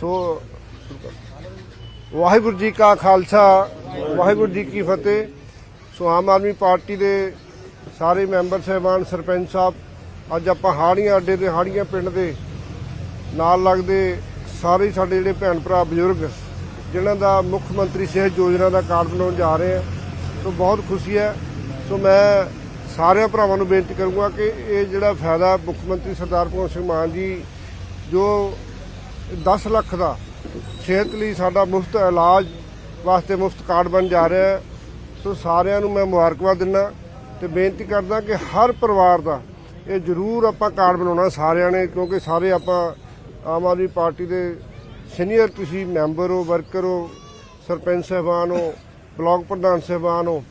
ਸੋ, ਵਾਹਿਗੁਰੂ ਜੀ ਕਾ ਖਾਲਸਾ, ਵਾਹਿਗੁਰੂ ਜੀ ਕੀ ਫਤਿਹ। ਸੋ, ਆਮ ਆਦਮੀ ਪਾਰਟੀ ਦੇ ਸਾਰੇ ਮੈਂਬਰ ਸਹਿਬਾਨ, ਸਰਪੰਚ ਸਾਹਿਬ, ਅੱਜ ਆਪਾਂ ਹਾੜੀਆਂ ਅੱਡੇ ਦੇ ਹਾੜੀਆਂ ਪਿੰਡ ਦੇ ਨਾਲ ਲੱਗਦੇ ਸਾਰੇ ਸਾਡੇ ਜਿਹੜੇ ਭੈਣ ਭਰਾ, ਬਜ਼ੁਰਗ, ਜਿਨ੍ਹਾਂ ਦਾ ਮੁੱਖ ਮੰਤਰੀ ਸਿਹਤ ਯੋਜਨਾ ਦਾ ਕਾਰਡ ਬਣਾਉਣ ਜਾ ਰਹੇ ਆ, ਸੋ ਬਹੁਤ ਖੁਸ਼ੀ ਹੈ। ਸੋ, ਮੈਂ ਸਾਰਿਆਂ ਭਰਾਵਾਂ ਨੂੰ ਬੇਨਤੀ ਕਰੂੰਗਾ ਕਿ ਇਹ ਜਿਹੜਾ ਫਾਇਦਾ ਮੁੱਖ ਮੰਤਰੀ ਸਰਦਾਰ ਭਗਵੰਤ ਸਿੰਘ ਮਾਨ ਜੀ, ਜੋ 10 ਲੱਖ ਦਾ। ਸਿਹਤ ਲਈ ਸਾਡਾ ਮੁਫਤ ਇਲਾਜ ਵਾਸਤੇ ਮੁਫਤ ਕਾਰਡ ਬਣ ਜਾ ਰਿਹਾ ਹੈ। ਸੋ ਸਾਰਿਆਂ ਨੂੰ ਮੈਂ ਮੁਬਾਰਕਬਾਦ ਦਿੰਦਾ ਤੇ ਬੇਨਤੀ ਕਰਦਾ ਕਿ ਹਰ ਪਰਿਵਾਰ ਦਾ ਇਹ ਜ਼ਰੂਰ ਆਪਾਂ ਕਾਰਡ ਬਣਾਉਣਾ ਸਾਰਿਆਂ ਨੇ, ਕਿਉਂਕਿ ਸਾਰੇ ਆਪਾਂ ਆਮ ਆਦਮੀ ਪਾਰਟੀ ਦੇ ਸੀਨੀਅਰ ਤੁਸੀਂ ਮੈਂਬਰ ਹੋ, ਵਰਕਰ ਹੋ, ਸਰਪੰਚ ਸਾਹਿਬਾਨ ਹੋ, ਬਲਾਕ ਪ੍ਰਧਾਨ ਸਾਹਿਬਾਨ ਹੋ,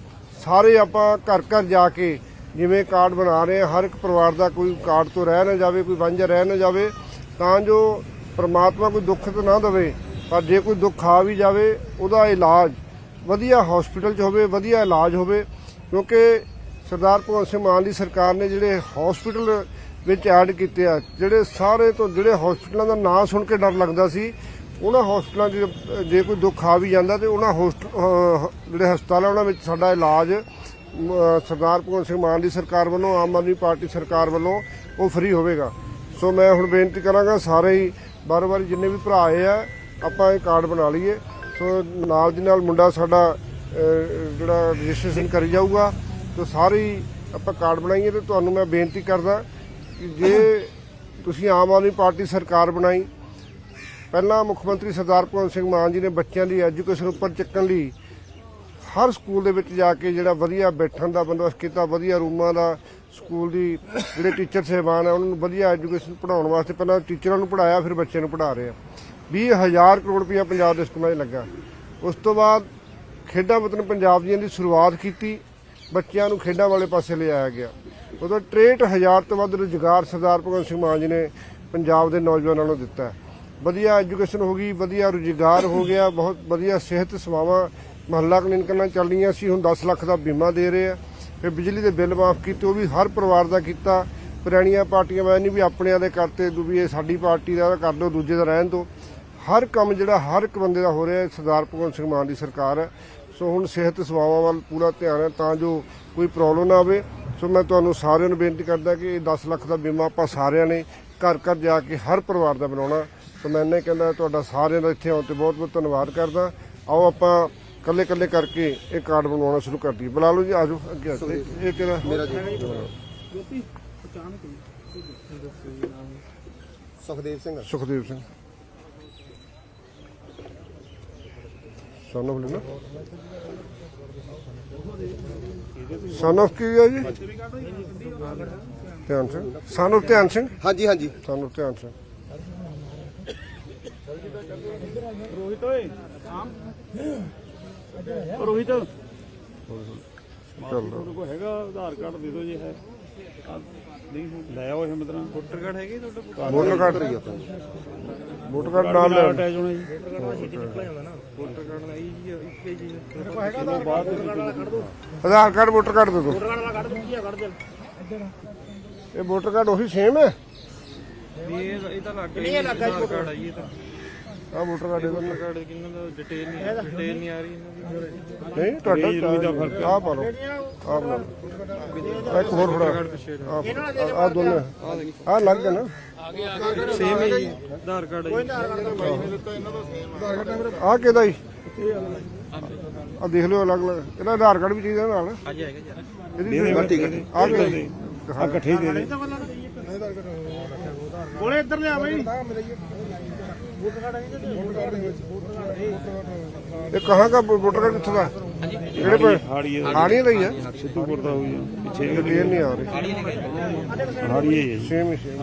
ਸਾਰੇ ਆਪਾਂ ਘਰ ਘਰ ਜਾ ਕੇ ਜਿਵੇਂ ਕਾਰਡ ਬਣਾ ਰਹੇ ਹਾਂ, ਹਰ ਇੱਕ ਪਰਿਵਾਰ ਦਾ ਕੋਈ ਕਾਰਡ ਤੋਂ ਰਹਿ ਨਾ ਜਾਵੇ, ਕੋਈ ਵਾਂਝਾ ਰਹਿ ਨਾ ਜਾਵੇ, ਤਾਂ ਜੋ ਪਰਮਾਤਮਾ ਕੋਈ ਦੁੱਖ ਤਾਂ ਨਾ ਦੇਵੇ, ਪਰ ਜੇ ਕੋਈ ਦੁੱਖ ਆ ਵੀ ਜਾਵੇ, ਉਹਦਾ ਇਲਾਜ ਵਧੀਆ ਹਸਪੀਟਲ 'ਚ ਹੋਵੇ, ਵਧੀਆ ਇਲਾਜ ਹੋਵੇ, ਕਿਉਂਕਿ ਸਰਦਾਰ ਭਗਵੰਤ ਸਿੰਘ ਮਾਨ ਦੀ ਸਰਕਾਰ ਨੇ ਜਿਹੜੇ ਹਸਪੀਟਲ ਵਿੱਚ ਐਡ ਕੀਤੇ ਆ, ਜਿਹੜੇ ਸਾਰੇ ਤੋਂ ਜਿਹੜੇ ਹਸਪੀਟਲਾਂ ਦਾ ਨਾਂ ਸੁਣ ਕੇ ਡਰ ਲੱਗਦਾ ਸੀ, ਉਹਨਾਂ ਹਸਪਤਾਲਾਂ 'ਚ ਜੇ ਕੋਈ ਦੁੱਖ ਆ ਵੀ ਜਾਂਦਾ ਤੇ ਉਹਨਾਂ ਹੋਸਟ- ਜਿਹੜੇ ਹਸਪਤਾਲ ਆ, ਉਹਨਾਂ ਵਿੱਚ ਸਾਡਾ ਇਲਾਜ ਸਰਦਾਰ ਭਗਵੰਤ ਸਿੰਘ ਮਾਨ ਦੀ ਸਰਕਾਰ ਵੱਲੋਂ, ਆਮ ਆਦਮੀ ਪਾਰਟੀ ਸਰਕਾਰ ਵੱਲੋਂ ਉਹ ਫ੍ਰੀ ਹੋਵੇਗਾ। ਸੋ ਮੈਂ ਹੁਣ ਬੇਨਤੀ ਕਰਾਂਗਾ ਸਾਰੇ ਹੀ ਬਾਰ-ਬਾਰ ਜਿੰਨੇ ਵੀ ਭਰਾ ਆਏ ਆ, ਆਪਾਂ ਇਹ ਕਾਰਡ ਬਣਾ ਲਈਏ। ਸੋ ਨਾਲ ਦੀ ਨਾਲ ਮੁੰਡਾ ਸਾਡਾ ਜਿਹੜਾ ਰਜਿਸਟ੍ਰੇਸ਼ਨ ਕਰੀ ਜਾਊਗਾ, ਤੇ ਸਾਰੇ ਹੀ ਆਪਾਂ ਕਾਰਡ ਬਣਾਈਏ ਤੇ ਤੁਹਾਨੂੰ ਮੈਂ ਬੇਨਤੀ ਕਰਦਾ ਕਿ ਜੇ ਤੁਸੀਂ ਆਮ ਆਦਮੀ ਪਾਰਟੀ ਸਰਕਾਰ ਬਣਾਈ, ਪਹਿਲਾਂ ਮੁੱਖ ਮੰਤਰੀ ਸਰਦਾਰ ਭਗਵੰਤ ਸਿੰਘ ਮਾਨ ਜੀ ਨੇ ਬੱਚਿਆਂ ਦੀ ਐਜੂਕੇਸ਼ਨ ਉੱਪਰ ਚੱਕਣ ਲਈ ਹਰ ਸਕੂਲ ਦੇ ਵਿੱਚ ਜਾ ਕੇ ਜਿਹੜਾ ਵਧੀਆ ਬੈਠਣ ਦਾ ਬੰਦੋਬਸਤ ਕੀਤਾ, ਵਧੀਆ ਰੂਮਾਂ ਦਾ, ਸਕੂਲ ਦੀ ਜਿਹੜੇ ਟੀਚਰ ਸਹਿਬਾਨ ਆ, ਉਹਨਾਂ ਨੂੰ ਵਧੀਆ ਐਜੂਕੇਸ਼ਨ ਪੜਾਉਣ ਵਾਸਤੇ ਪਹਿਲਾਂ ਟੀਚਰਾਂ ਨੂੰ ਪੜਾਇਆ ਫਿਰ ਬੱਚਿਆਂ ਨੂੰ ਪੜਾ ਰਹੇ ਆ। 20000 ਕਰੋੜ ਰੁਪਇਆ ਪੰਜਾਬ ਦੇ ਸਕੂਲਾਂ 'ਚ ਲੱਗਾ। ਉਸ ਤੋਂ ਬਾਅਦ ਖੇਡਾਂ ਵਤਨ ਪੰਜਾਬ ਦੀਆਂ ਦੀ ਸ਼ੁਰੂਆਤ ਕੀਤੀ, ਬੱਚਿਆਂ ਨੂੰ ਖੇਡਾਂ ਵਾਲੇ ਪਾਸੇ ਲਿਆਇਆ ਗਿਆ। ਉਦੋਂ 63000 ਤੋਂ ਵੱਧ ਰੁਜ਼ਗਾਰ ਸਰਦਾਰ ਭਗਵੰਤ ਸਿੰਘ ਮਾਨ ਜੀ ਨੇ ਪੰਜਾਬ ਦੇ ਨੌਜਵਾਨਾਂ ਨੂੰ ਦਿੱਤਾ। ਵਧੀਆ ਐਜੂਕੇਸ਼ਨ ਹੋ ਗਈ, ਵਧੀਆ ਰੁਜ਼ਗਾਰ ਹੋ ਗਿਆ, ਬਹੁਤ ਵਧੀਆ ਸਿਹਤ ਸੇਵਾਵਾਂ ਮਹੱਲਾ ਕਲੀਨਿਕਾਂ ਨਾਲ ਰਹੀਆਂ ਸੀ, ਹੁਣ 10 ਲੱਖ ਦਾ ਬੀਮਾ ਦੇ ਰਹੇ ਆ। ਫਿਰ ਬਿਜਲੀ ਦੇ ਬਿੱਲ ਮਾਫ ਕੀਤੇ, ਉਹ ਵੀ ਹਰ ਪਰਿਵਾਰ ਦਾ ਕੀਤਾ। ਪੁਰਾਣੀਆਂ ਪਾਰਟੀਆਂ, ਮੈਂ ਨਹੀਂ ਵੀ ਆਪਣਿਆਂ ਦੇ ਕਰਤੇ ਦੂ ਵੀ ਇਹ ਸਾਡੀ ਪਾਰਟੀ ਦਾ ਕਰ ਲਓ ਦੂਜੇ ਦਾ ਰਹਿਣ ਦਿਓ ਹਰ ਕੰਮ ਜਿਹੜਾ, ਹਰ ਇੱਕ ਬੰਦੇ ਦਾ ਹੋ ਰਿਹਾ, ਸਰਦਾਰ ਭਗਵੰਤ ਸਿੰਘ ਮਾਨ ਦੀ ਸਰਕਾਰ ਹੈ। ਸੋ ਹੁਣ ਸਿਹਤ ਸੇਵਾਵਾਂ ਵੱਲ ਪੂਰਾ ਧਿਆਨ ਹੈ, ਤਾਂ ਜੋ ਕੋਈ ਪ੍ਰੋਬਲਮ ਨਾ ਆਵੇ। ਸੋ ਮੈਂ ਤੁਹਾਨੂੰ ਸਾਰਿਆਂ ਨੂੰ ਬੇਨਤੀ ਕਰਦਾ ਕਿ ਇਹ 10 ਲੱਖ ਦਾ ਬੀਮਾ ਆਪਾਂ ਸਾਰਿਆਂ ਨੇ ਘਰ ਘਰ ਜਾ ਕੇ ਹਰ ਪਰਿਵਾਰ ਦਾ ਬਣਾਉਣਾ। ਸੋ ਮੈਂ ਇਹਨੇ ਕਹਿੰਦਾ, ਤੁਹਾਡਾ ਸਾਰਿਆਂ ਦਾ ਇੱਥੇ ਆਉਣ ਤੇ ਬਹੁਤ ਬਹੁਤ ਧੰਨਵਾਦ ਕਰਦਾ। ਆਓ ਆਪਾਂ ਕੱਲੇ ਕੱਲੇ ਕਰਕੇ ਇਹ ਕਾਰਡ ਬਣਾਉਣਾ ਸ਼ੁਰੂ ਕਰ ਦਈਏ ਬੁਲਾ ਲਓ ਜੀ ਆਜੋ ਅੱਗੇ ਆ ਜਾਓ। ਇਹ ਇਹ ਕਿਹੜਾ? ਮੇਰਾ ਜੀ। ਜੋਤੀ ਅਚਾਨਕ ਹੀ ਸੁਖਦੇਵ ਸਿੰਘ। ਸੁਖਦੇਵ ਸਿੰਘ। ਸਨ of ਲੈਣਾ ਕੀ ਹੈ ਜੀ? ਧਿਆਨ ਸਿੰਘ। ਸਨ of ਧਿਆਨ ਸਿੰਘ? ਹਾਂਜੀ ਹਾਂਜੀ। ਸਨ of ਧਿਆਨ ਸਿੰਘ। ਰੋਹਿਤ ਓਏ ਆਮ। ਰੋਹਿਤ। ਚੱਲ ਕੋਲ ਹੈਗਾ? ਆਧਾਰ ਕਾਰਡ ਦੇ ਦਿਓ ਜੇ ਹੈ ਨਹੀਂ ਲੈ ਆਓ ਇਹ ਮਤਲਬ ਵੋਟਰ ਕਾਰਡ ਹੈਗੇ ਤੁਹਾਡੇ ਕੋਲ? ਵੋਟਰ ਕਾਰਡ ਰਹੀ ਵੋਟਰ ਕਾਰਡ ਨਾਲ ਲੈ ਅਟੈਚ ਹੋਣਾ ਜੀ ਆਧਾਰ ਕਾਰਡ ਵੋਟਰ ਕਾਰਡ ਦੇ ਦਿਓ। ਇਹ ਵੋਟਰ ਕਾਰਡ ਉਹੀ ਸੇਮ ਹੈ। ਇਹ ਇਹ ਤਾਂ ਲੱਗ ਨਹੀਂ ਲੱਗਾ ਜੀ ਕਾਰਡ ਆ ਜੀ ਇਹ ਤਾਂ। ਆ ਵੋਟਰ ਕਾਰਡ ਇਹਦਾ ਵੋਟਰ ਕਾਰਡ ਕਿੰਨਾ ਦਾ ਡਿਟੇਲ ਨਹੀਂ ਡਿਟੇਲ ਨਹੀਂ ਆ ਰਹੀ ਇਹਨਾਂ ਦੀ। ਨਹੀਂ ਤੁਹਾਡਾ ਆ। ਪਾ ਲਓ। ਆ ਬਣਾ ਲਓ। ਇੱਕ ਹੋਰ ਫੜਾ। ਆ। ਦੋਨੇ ਆ ਲੱਗ ਗਿਆ ਨਾ ਸੇਮ ਹੈ ਜੀ। ਆਧਾਰ ਕਾਰਡ ਹੈ ਆ। ਕਿਹਦਾ ਜੀ? ਆ ਦੇਖ ਲਿਓ ਅਲੱਗ ਅਲੱਗ। ਇਹਦਾ ਆਧਾਰ ਕਾਰਡ ਵੀ ਚਾਹੀਦਾ ਨਾਲ। ਹਾਂਜੀ ਹੈਗਾ ਜੀ। ਇਹਦੀ ਆ ਕਿਹਦਾ ਆ ਇਕੱਠੇ ਦੇ ਦੇ। ਕੋਲੇ ਇੱਧਰ ਲਿਆ ਬਈ। ਇਹ ਕਹਾਂ ਦਾ ਵੋਟਰ ਕਾਰਡ ਕਿੱਥੋਂ ਦਾ? ਕਿਹੜੇ ਪੇ ਹਾੜੀਏ ਹਾੜੀਆਂ ਦਾ ਹੀ ਆ। ਸਿੱਧੂਪੁਰ ਦਾ ਹੋਈ ਆ। ਪਿੱਛੇ ਡਿਟੇਲ ਨਹੀਂ ਆ ਰਹੀ। ਹਾੜੀਏ ਹੈ ਜੀ। ਸੇਮ ਹੀ ਸੇਮ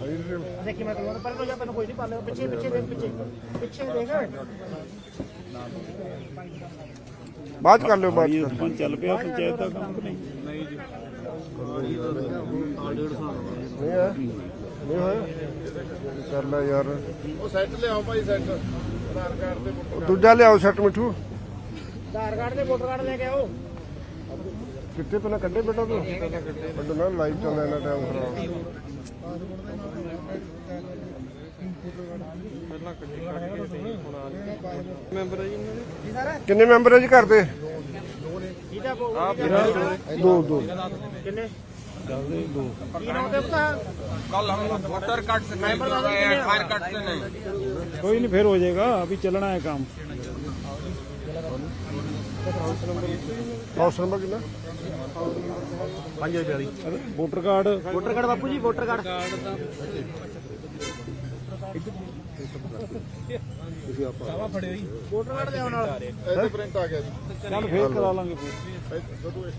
ਦੇਖ ਦੇਖੀ ਮੈਂ ਤੁਹਾਨੂੰ ਪਰ ਜਾ ਮੈਨੂੰ ਕੋਈ ਨਹੀਂ ਪਾਲੇ ਪਿੱਛੇ ਪਿੱਛੇ ਦੇਖ ਪਿੱਛੇ। ਪਿੱਛੇ ਦੇਖ। ਬਾਅਦ 'ਚ ਕਰ ਲਿਓ ਬਾਅਦ 'ਚ ਇਹ ਚੱਲ ਪਿਆ ਪੰਚਾਇਤ ਦਾ ਕੰਮ ਕਿ ਨਹੀਂ। ਨਹੀਂ ਜੀ ਨਹੀਂ ਹੋਇਆ? ਕਰ ਲੈ ਯਾਰ। ਉਹ ਸੈੱਟ ਲਿਆਓ ਭਾਈ ਸੈੱਟ ਆਧਾਰ ਕਾਰਡ ਤੇ ਵੋਟਰ ਦੂਜਾ ਲਿਆਓ ਸੈੱਟ ਮਿੱਠੂ। ਆਧਾਰ ਕਾਰਡ ਤੇ ਵੋਟਰ ਕਾਰਡ ਲੈ ਕੇ ਆਓ। ਕਿੱਥੇ ਪਹਿਲਾਂ ਕੱਢੇ ਬੇਟਾ ਤੂੰ? ਬੰਦ ਨਾ ਲਾਈਵ ਚੱਲਦਾ ਇਹਨਾਂ ਟਾਈਮ ਖਰਾਬ ਕਿੰਨੇ ਮੈਂਬਰ ਹੈ ਜੀ ਘਰ ਦੇ? ਦੋ ਦੋ। ਕਿੰਨੇ? ਦੱਸਦੇ ਦੋ ਕੀ ਨਾਮ ਤੇ ਪਤਾ कल हम वोटर कार्ड से नहीं जुड़ रहे हैं फायर कार्ड से नहीं ਕੋਈ ਨਹੀਂ ਫਿਰ ਹੋ ਜਾਏਗਾ ਅਭੀ ਚੱਲਣਾ ਹੈ ਕੰਮ ਹਾਊਸ ਨੰਬਰ ਕਿੰਨਾ ਵੋਟਰ ਕਾਰਡ ਵੋਟਰ ਕਾਰਡ ਬਾਪੂ ਜੀ ਵੋਟਰ ਕਾਰਡ ਵੋਟਰ ਕਾਰਡ ਦੇ ਨਾਲ ਇਹਦੇ ਪ੍ਰਿੰਟ ਆ ਗਿਆ ਜੀ ਚੱਲ ਫੇਰ ਕਰਾ ਲਾਂਗੇ ਫਿਰ ਇਹ ਦੁੱਧੂ ਇਹ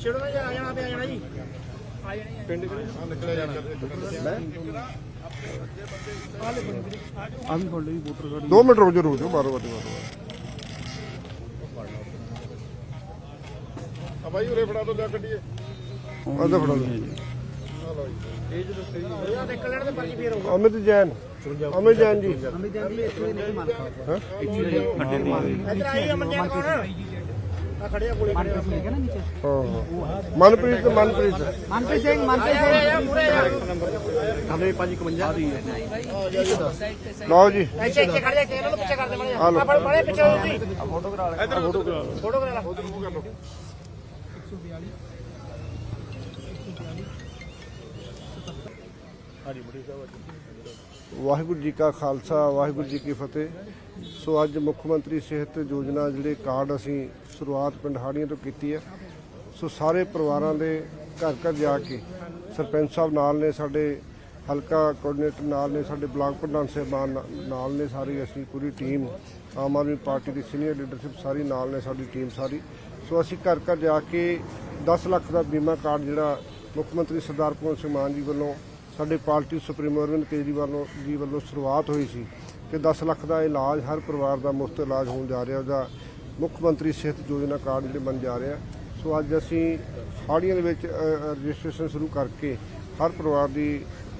ਛੇੜਨਾ ਜੀ ਆ ਜਾਣਾ ਤੇ ਆ ਜਾਣਾ ਜੀ। ਆ ਜਾਣਾ ਜੀ। ਪਿੰਡ ਕਿਹੜੇ? ਆ ਨਿਕਲਿਆ ਜਾਣਾ। ਆ ਵੀ ਫੜ ਲਈ ਵੋਟਰ ਕਾਰਡ। 2 ਮਿੰਟ ਰੁਕ ਜਾਓ ਰੁਕ ਜਾਓ ਮਾਰੋ ਮਾਰੋ ਮਾਰੋ ਆ ਬਾਈ ਉਰੇ ਫੜਾ ਦੋ ਲਿਆ ਕੱਢੀਏ। ਆਹ ਫੜਾ ਲਓ ਆ ਲਓ ਜੀ। ਇਹ ਜਦੋਂ ਸਹੀ ਉਹਦਾ ਦੇਖ ਲੈਣ ਤੇ ਪਰਚੀ ਫੇਰ ਹੋਊਗਾ। ਅਮਿਤ ਜੈਨ। ਅਮਿਤ ਜੈਨ ਜੀ। ਇੱਧਰ ਆਈ ਅਮਨ ਜੈਨ ਕੌਣ? ਆ ਖੜੇ ਆ ਕੋਲੇ ਖੜੇ ਆ। ਹਾਂ ਹਾਂ। ਮਨਪ੍ਰੀਤ ਤੇ ਮਨਪ੍ਰੀਤ। ਮਨਪ੍ਰੀਤ ਸਿੰਘ ਮਨਪ੍ਰੀਤ ਸਿੰਘ। ਮੂਰੇ ਆ। ਲਓ ਜੀ। ਇੱਥੇ ਇੱਥੇ ਖੜ ਜਾ ਕੇ ਇਹਨਾਂ ਨੂੰ ਪਿੱਛੇ ਕਰ ਦੇ ਮੜੇ ਆ ਲਓ। ਫੜ ਮੜੇ ਪਿੱਛੇ ਹੋ ਜੀ। ਫੋਟੋ ਕਰਾ ਲੈ। ਇੱਧਰ ਫੋਟੋ ਕਰਾ ਲੈ। ਫੋਟੋ ਕਰਾ ਲੈ। ਵਾਹਿਗੁਰੂ ਜੀ ਕਾ ਖਾਲਸਾ ਵਾਹਿਗੁਰੂ ਜੀ ਕੀ ਫਤਿਹ। ਸੋ ਅੱਜ ਮੁੱਖ ਮੰਤਰੀ ਸਿਹਤ ਯੋਜਨਾ ਜਿਹੜੇ ਕਾਰਡ ਅਸੀਂ ਸ਼ੁਰੂਆਤ ਪਿੰਡ ਹਾੜੀਆਂ ਤੋਂ ਕੀਤੀ ਹੈ। ਸੋ ਸਾਰੇ ਪਰਿਵਾਰਾਂ ਦੇ ਘਰ ਘਰ ਜਾ ਕੇ ਸਰਪੰਚ ਸਾਹਿਬ ਨਾਲ ਨੇ ਸਾਡੇ, ਹਲਕਾ ਕੋਆਰਡੀਨੇਟਰ ਨਾਲ ਨੇ ਸਾਡੇ ਬਲਾਕ ਪ੍ਰਧਾਨ ਸਾਹਿਬਾਨ ਨਾ- ਨਾਲ ਨੇ ਸਾਰੀ ਅਸੀਂ ਪੂਰੀ ਟੀਮ ਆਮ ਆਦਮੀ ਪਾਰਟੀ ਦੀ ਸੀਨੀਅਰ ਲੀਡਰਸ਼ਿਪ ਸਾਰੀ ਨਾਲ ਨੇ ਸਾਡੀ ਟੀਮ ਸਾਰੀ। ਸੋ ਅਸੀਂ ਘਰ ਘਰ ਜਾ ਕੇ 10 ਲੱਖ ਦਾ ਬੀਮਾ ਕਾਰਡ ਜਿਹੜਾ ਮੁੱਖ ਮੰਤਰੀ ਸਰਦਾਰ ਭਗਵੰਤ ਸਿੰਘ ਮਾਨ ਜੀ ਵੱਲੋਂ, ਸਾਡੇ ਪਾਰਟੀ ਸੁਪਰੀਮੋ ਅਰਵਿੰਦ ਕੇਜਰੀਵਾਲ ਜੀ ਵੱਲੋਂ ਸ਼ੁਰੂਆਤ ਹੋਈ ਸੀ ਕਿ 10 ਲੱਖ ਦਾ ਇਲਾਜ ਹਰ ਪਰਿਵਾਰ ਦਾ ਮੁਫਤ ਇਲਾਜ ਹੋਣ ਜਾ ਰਿਹਾ ਉਹਦਾ ਮੁੱਖ ਮੰਤਰੀ ਸਿਹਤ ਯੋਜਨਾ ਕਾਰਡ ਜਿਹੜੇ ਬਣ ਜਾ ਰਿਹਾ ਸੋ ਅੱਜ ਅਸੀਂ ਹਾੜੀਆਂ ਦੇ ਵਿੱਚ ਰਜਿਸਟ੍ਰੇਸ਼ਨ ਸ਼ੁਰੂ ਕਰਕੇ ਹਰ ਪਰਿਵਾਰ ਦੀ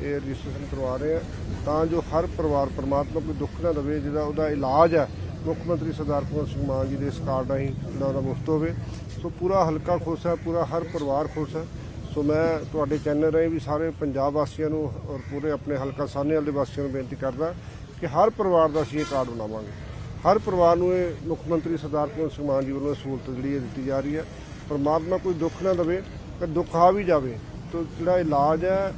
ਇਹ ਰਜਿਸਟ੍ਰੇਸ਼ਨ ਕਰਵਾ ਰਹੇ ਹਾਂ ਤਾਂ ਜੋ ਹਰ ਪਰਿਵਾਰ ਪਰਮਾਤਮਾ ਕੋਈ ਦੁੱਖ ਨਾ ਦੇਵੇ, ਜਿਹਦਾ ਉਹਦਾ ਇਲਾਜ ਹੈ ਮੁੱਖ ਮੰਤਰੀ ਸਰਦਾਰ ਭਗਵੰਤ ਸਿੰਘ ਮਾਨ ਜੀ ਦੇ ਇਸ ਕਾਰਡ ਰਾਹੀਂ ਜਿਹੜਾ ਉਹਦਾ ਮੁਫਤ ਹੋਵੇ। ਸੋ ਪੂਰਾ ਹਲਕਾ ਖੁਸ਼ ਹੈ ਪੂਰਾ ਹਰ ਪਰਿਵਾਰ ਖੁਸ਼ ਹੈ ਸੋ ਮੈਂ ਤੁਹਾਡੇ ਚੈਨਲ ਰਾਹੀਂ ਵੀ ਸਾਰੇ ਪੰਜਾਬ ਵਾਸੀਆਂ ਨੂੰ ਔਰ ਪੂਰੇ ਆਪਣੇ ਹਲਕਾ ਸਾਹਨੇਵਾਲ ਦੇ ਵਾਸੀਆਂ ਨੂੰ ਬੇਨਤੀ ਕਰਦਾ ਕਿ ਹਰ ਪਰਿਵਾਰ ਦਾ ਅਸੀਂ ਇਹ ਕਾਰਡ ਬਣਾਵਾਂਗੇ। ਹਰ ਪਰਿਵਾਰ ਨੂੰ ਇਹ ਮੁੱਖ ਮੰਤਰੀ ਸਰਦਾਰ ਭਗਵੰਤ ਸਿੰਘ ਮਾਨ ਜੀ ਵੱਲੋਂ ਇਹ ਸਹੂਲਤ ਜਿਹੜੀ ਹੈ ਦਿੱਤੀ ਜਾ ਰਹੀ ਹੈ। ਪਰਮਾਤਮਾ ਕੋਈ ਦੁੱਖ ਨਾ ਦੇਵੇ ਕਿ ਦੁੱਖ ਆ ਵੀ ਜਾਵੇ, ਤਾਂ ਜਿਹੜਾ ਇਲਾਜ ਹੈ,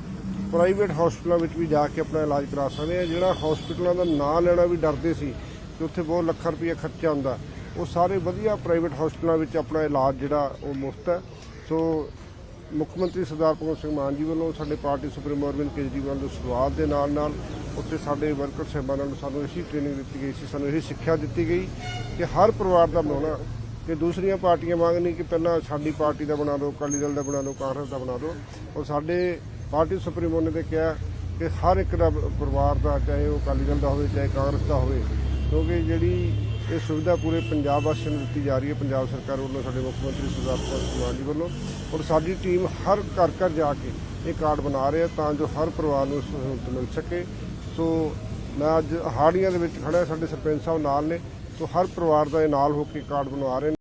ਪ੍ਰਾਈਵੇਟ ਹਸਪਤਾਲਾਂ ਵਿੱਚ ਵੀ ਜਾ ਕੇ ਆਪਣਾ ਇਲਾਜ ਕਰਾ ਸਕਦੇ ਆ ਜਿਹੜਾ ਹਸਪਤਾਲਾਂ ਦਾ ਨਾਂ ਲੈਣਾ ਵੀ ਡਰਦੇ ਸੀ ਕਿ ਉੱਥੇ ਬਹੁਤ ਲੱਖਾਂ ਰੁਪਏ ਖਰਚਾ ਹੁੰਦਾ। ਉਹ ਸਾਰੇ ਵਧੀਆ ਪ੍ਰਾਈਵੇਟ ਹਸਪਤਾਲਾਂ ਵਿੱਚ ਆਪਣਾ ਇਲਾਜ ਜਿਹੜਾ ਉਹ ਮੁਫਤ ਹੈ। ਸੋ ਮੁੱਖ ਮੰਤਰੀ ਸਰਦਾਰ ਭਗਵੰਤ ਸਿੰਘ ਮਾਨ ਜੀ ਵੱਲੋਂ ਸਾਡੇ ਪਾਰਟੀ ਸੁਪਰੀਮੋ ਅਰਵਿੰਦ ਕੇਜਰੀਵਾਲ ਦੀ ਸ਼ੁਰੂਆਤ ਦੇ ਨਾਲ ਨਾਲ ਉੱਥੇ ਸਾਡੇ ਵਰਕਰ ਸਾਹਿਬਾਨਾਂ ਨੂੰ ਸਾਨੂੰ ਇਸੀ ਟ੍ਰੇਨਿੰਗ ਦਿੱਤੀ ਗਈ ਸੀ, ਸਾਨੂੰ ਇਹ ਸਿੱਖਿਆ ਦਿੱਤੀ ਗਈ ਕਿ ਹਰ ਪਰਿਵਾਰ ਦਾ ਬਣਾਉਣਾ, ਕਿ ਦੂਸਰੀਆਂ ਪਾਰਟੀਆਂ ਵਾਂਗ ਨਹੀਂ ਕਿ ਪਹਿਲਾਂ ਸਾਡੀ ਪਾਰਟੀ ਦਾ ਬਣਾ ਦਿਓ, ਅਕਾਲੀ ਦਲ ਦਾ ਬਣਾ ਦਿਓ, ਕਾਂਗਰਸ ਦਾ ਬਣਾ ਦਿਓ। ਔਰ ਸਾਡੇ ਪਾਰਟੀ ਸੁਪਰੀਮੋ ਨੇ ਤੇ ਕਿਹਾ ਕਿ ਹਰ ਇੱਕ ਦਾ ਪਰਿਵਾਰ ਦਾ, ਚਾਹੇ ਉਹ ਅਕਾਲੀ ਦਲ ਦਾ ਹੋਵੇ, ਚਾਹੇ ਕਾਂਗਰਸ ਦਾ ਹੋਵੇ, ਕਿਉਂਕਿ ਜਿਹੜੀ ਇਹ ਸੁਵਿਧਾ ਪੂਰੇ ਪੰਜਾਬ ਵਾਸੀਆਂ ਨੂੰ ਦਿੱਤੀ ਜਾ ਰਹੀ ਹੈ। ਪੰਜਾਬ ਸਰਕਾਰ ਵੱਲੋਂ ਸਾਡੇ ਮੁੱਖ ਮੰਤਰੀ ਸਰਦਾਰ ਭਗਵੰਤ ਸਿੰਘ ਮਾਨ ਜੀ ਵੱਲੋਂ ਔਰ ਸਾਡੀ ਟੀਮ ਹਰ ਘਰ ਘਰ ਜਾ ਕੇ ਇਹ ਕਾਰਡ ਬਣਾ ਰਹੇ ਆ ਤਾਂ ਜੋ ਹਰ ਪਰਿਵਾਰ ਨੂੰ ਸਹੂਲਤ ਮਿਲ ਸਕੇ। ਸੋ ਮੈਂ ਅੱਜ ਹਾੜੀਆਂ ਦੇ ਵਿੱਚ ਖੜਾ ਸਾਡੇ ਸਰਪੰਚ ਸਾਹਿਬ ਨਾਲ ਨੇ। ਸੋ ਹਰ ਪਰਿਵਾਰ ਦਾ ਇਹ ਨਾਲ ਹੋ ਕੇ ਕਾਰਡ ਬਣਵਾ ਰਹੇ ਨੇ।